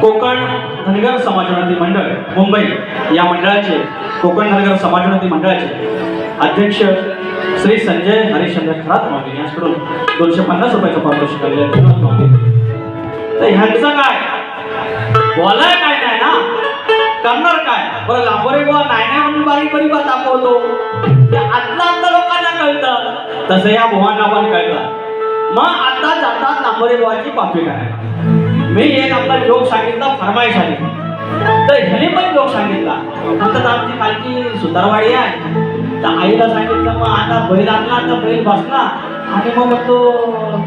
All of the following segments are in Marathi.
कोकण धनगर समाजोन्नती मंडळ मुंबई या मंडळाचे कोकण धनगर समाजोन्नती मंडळाचे अध्यक्ष श्री संजय हरिश्चंद्र खरात मागे यांच्याकडून दोनशे पन्नास रुपयाचं पारितोषिक आलेलं तर ह्यांचं काय? बोलाय काय नाही ना? करणार काय? बरं लांबोरे बुवा नाही नाही म्हणून बारीक बारीक बात दाखवतो. ते आता लोकांना कळतं. तसं या बुवांना पण कळतं. मग आता जातात लांबोरे बुवाची पापी करायला. मी एक आपला योग सांगितला फरमाईश आली. तर ह्याने पण योग सांगितला. म्हणतात आमची कालची सुतारवाडी आहे. तर आईला सांगितलं मग आता बैल आणला तर बैल बसला. आणि मग तो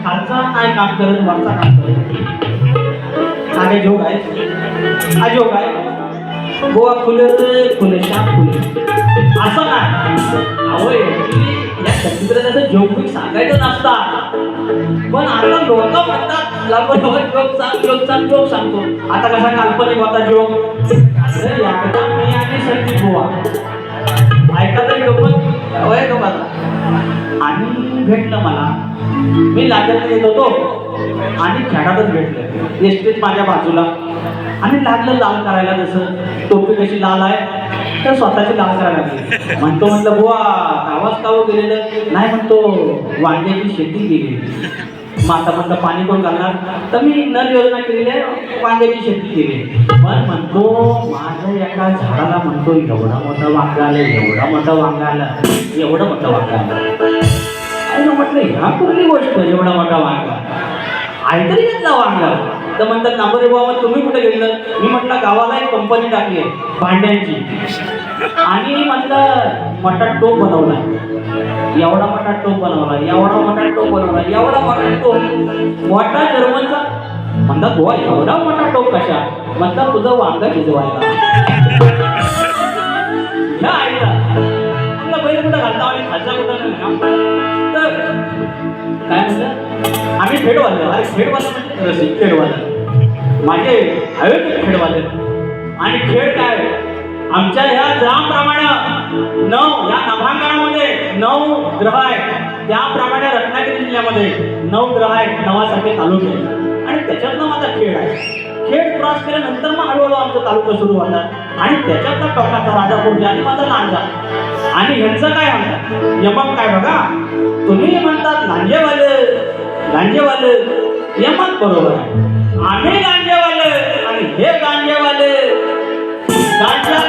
खालचा नाही काम करत वरचा काम करत? हा जोग आहे हा जोग आहे. गोवा फुले फुले शाप फुले असं नाही अहो या शब्दकडे जोक सांगायचं नसतात पण आता लोक म्हणतात लवकर जोक सांग जोक सांग जोक सांगतो. आता कसा काल्पनिक होता जोक? अरे याकडे मी आणि संदीप गोवा ऐका तरी गप्पत होय का आणि भेटलं मला. मी लाजत येत होतो. आणि खेळातच भेटलं. एसटीत माझ्या बाजूला. आणि लागलं लाल करायला जसं. टोपी कशी लाल आहे? तर स्वतःची लाल करायला लागली. म्हणतो म्हटलं बुवा गावात काव गेलेलं नाही म्हणतो वांग्याची शेती केली. मग आता म्हणलं पाणी कोण घालणार तर मी नल योजना केलेली आहे वांग्याची शेती केली. पण म्हणतो माझ्या एका झाडाला म्हणतो एवढा मोठा वांगा आलं एवढा मोठा वांगा आलं एवढं मोठं वांगा आलं. म्हटलं ह्या कुठली गोष्ट एवढा मोठा वांगा? आयतरी घेतला वांगा. तर म्हणतात नांबरे बाबा तुम्ही कुठे गेलं मी म्हटलं गावाला एक कंपनी टाकली आहे भांड्यांची. आणि म्हटलं मोठा टोप बनवला एवढा मोठा टोप बनवला एवढा मोठा टोप बनवला एवढा मोठा टोप. मोठा जर्मनचा. म्हणतात हो एवढा मोठा टोप कशा? म्हणतात तुझं वांग शिजवायला. ह्या आईला. आपला बैल कुठं घालता आणि खालचा कुठं तर? काय म्हणलं? आम्ही खेडवाले. अरे खेडवाला म्हणजे माझे हवे ते खेडवाले. आणि खेळ काय? आमच्या ह्या ग्रामप्रमाणे नऊ या नभांगणामध्ये नऊ ग्रह आहेत. त्याप्रमाणे रत्नागिरी जिल्ह्यामध्ये नऊ ग्रह आहेत नवासारखे तालुके आहेत. आणि त्याच्यातनं माझा खेळ आहे. खेळ क्रॉस केल्यानंतर मग हळूहळू आमचा तालुका सुरू होता आणि त्याच्यातला टोकाचा राजापूर आणि माझा लांजा आणि ह्यांचं काय म्हणतात? यमक काय बघा? तुम्ही म्हणतात लांजेवाले लांजेवाले. यमक बरोबर आहे. आम्ही गांजेवाले आणि हे गांजेवाले. गांजा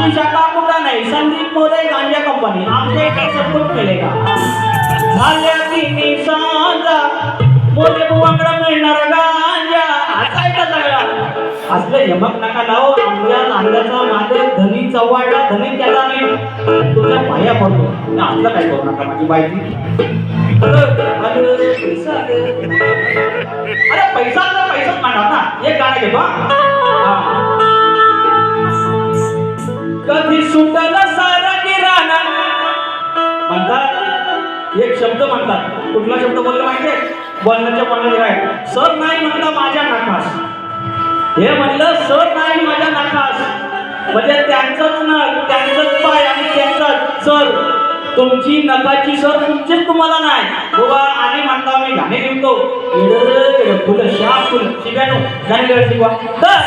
आमची शाखा कुठं नाही? संदीप मोरे गांजा कंपनी आमच्या इथे सपोर्ट केले का झाल्या तिने साजा मोरे बुवाकडे मिळणार गांजा. आता आहे सगळा? असलं यमक नका लाव. आमच्या नांद्याचा माझ्या धनी चव्हाडला धनी त्याला नाही तुझ्या पाया पडतो. आणि असलं काय करू नका माझी बायकी. अरे पैसा तर पैसाच म्हणतात ना एक गाणं घेतो म्हणतात कुठला शब्द बोलला माहितीये बोलण्याच्या बोलण्याचे काय? सर नाही म्हणलं माझ्या नाकास. हे म्हणलं सर नाही माझ्या नाकास. म्हणजे त्यांचंच नख त्यांचंच पाय आणि त्यांचंच सर. तुमची नकाची सर तुमचीच तुम्हाला नाही. बाबा आणि म्हणता मी गाणे लिहितो. फुलं शाप फुल. शिव्यानो गाणे शिकवा तर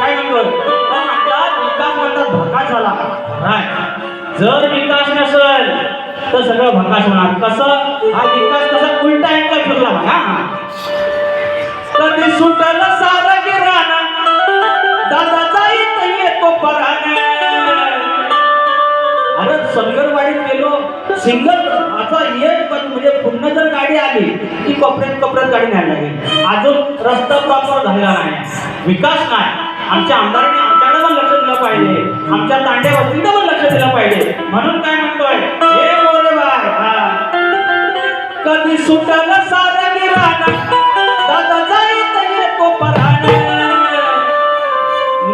काय म्हणतो? तर म्हणतात विकास म्हणतात धोका झाला. जर विकास नसेल तर सगळं भकास होणार. कसं? हा विकास कसा उलटा अँगल फिरला बघा. हा कधी सुटल सारं गिराणा दादा जाईत येतो अरे संगरवाडीत गेलो. सिंगल आता एक म्हणजे पुन्हा जर गाडी आली की कपड्यात कपड्यात गाडी न्यायला लागेल. अजून रस्ता प्रॉपर झालेला नाही. विकास नाही. आमच्या आमदारांनी आमच्याकडे पाहिजे. आमच्या तांड्या वस्तीकडे पण लक्ष दिलं पाहिजे. म्हणून काय म्हणतोय? हे मोरे बाय कधी सुटलं सारं गिराणा दादा जाईत येतो पराने.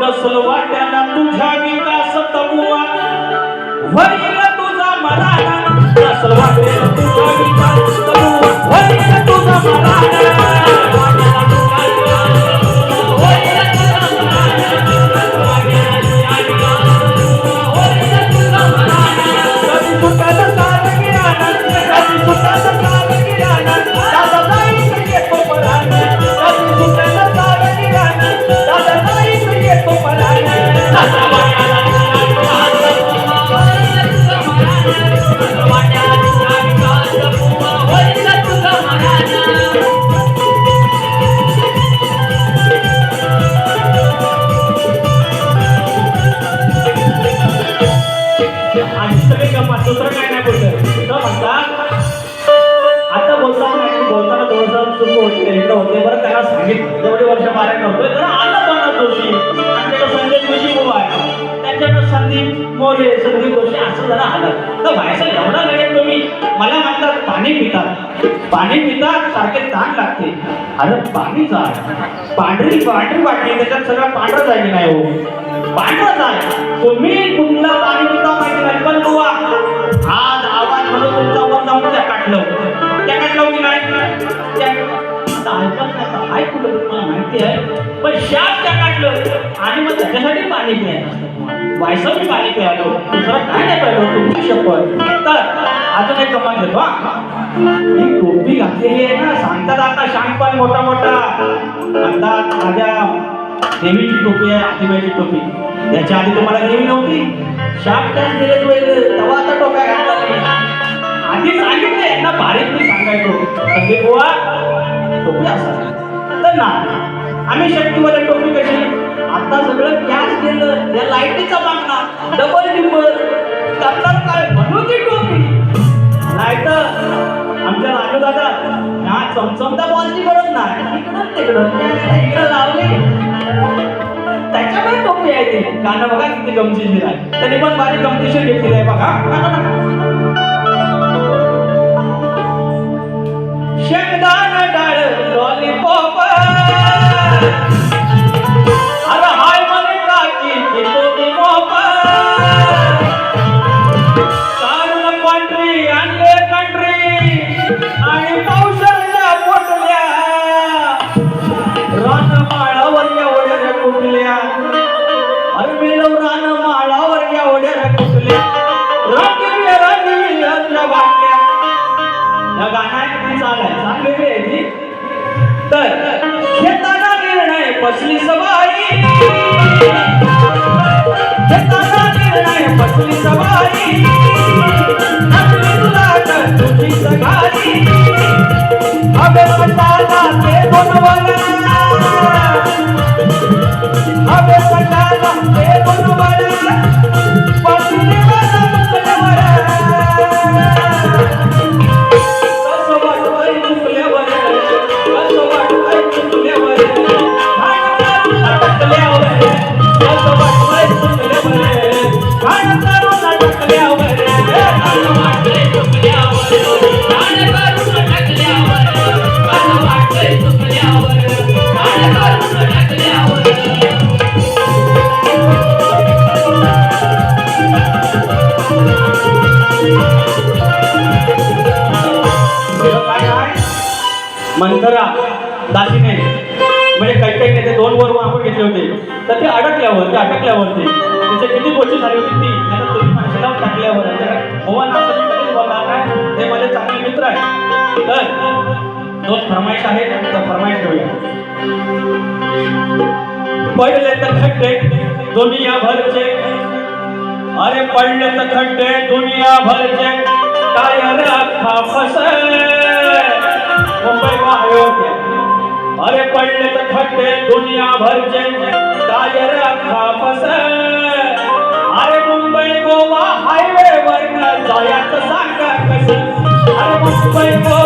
नसल वाट्याला तुझ्या विकास तबुआ होईल तुझा मराठा नसल वाट्याला तुझ्या विकास तबुआ होईल तुझा मराठा हे संदीप जोशी असं जरा आलं. तर व्हायचं एवढा लगेच तुम्ही. मला म्हणतात पाणी पितात पाणी पितात सारखे ताण लागते. अरे पाणी जा. पांढरी पांढरी वाटली त्याच्यात सगळं पांढरं जाय की नाही हो. पांढरं जाय तुम्ही कुठला पाणी पिता माहिती नाही पण बुवा. आज आवाज म्हणून तुमचा वर जाऊन त्या काटलं त्या काटलं की नाही त्या आता तुम्हाला माहिती आहे. पण शाप त्या काढलं आणि मग त्याच्यासाठी पाणी प्यायचं असतं मी पाणी पिळालो दुसरं काय नाही प्यायलो तुमची शपथ. तर अजून एक गमत घेतो हा. ही टोपी घातलेली आहे ना सांगतात आता शांतपण मोठा मोठा. म्हणतात माझ्या देवीची टोपी आहे आदिबाईची टोपी. याच्या आधी तुम्हाला देवी नव्हती. शाप काय दिले तेव्हा आता टोप्या घातल्या आधी सांगितले यांना बारीक मी सांगायचो. संदीप बुवा टोपी असा. तर ना आम्ही शक्तीमध्ये टोपी कशी? आता सगळं कॅश केलं या लाइट डबल टिंबर त्यातलं काय म्हणून ती टोपी? नाही तर आमच्या राजू दादा ह्या चमचमता बॉलची गरज नाही. इकडं तिकडं. इकडं लावली. त्याच्यामुळे टोपी आहे ते. गाणं बघा किती गमतीशीर आहे. त्यांनी पण बारीक गमतीशीर घेतलेली आहे बघा. शेंगदाणा तर मंथरा दासीने म्हणजे काही काही त्याचे दोन वर आपण घेतले होते तर ते अडकल्यावर ते अटकल्यावरती त्याचे किती गोष्टी झाली होती ती त्याला तुम्ही माणसाला टाकल्यावर. मोहन असं ते माझे चांगले मित्र आहेत. तर दोन फरमाईश आहेत तर फरमाईश ठेवूया पडले तर खड्डे दुनिया भरचे. अरे पडले तर खड्डे दुनिया भरचे. काय अरे अख्खा फसे मुंबई अयोध्या अरे पडले तर खड्डे दुनिया भरचे काय रे अख्खा फसे अरे मुंबई गोवा हायवे वरन जायचं सांगा कसं अरे मुंबई गोवा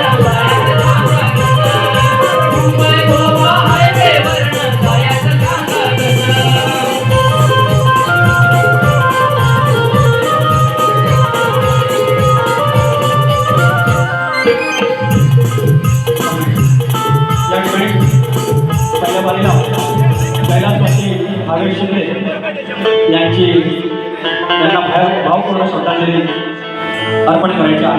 भावपूर्ण श्रद्धांजली अर्पण करायची आहे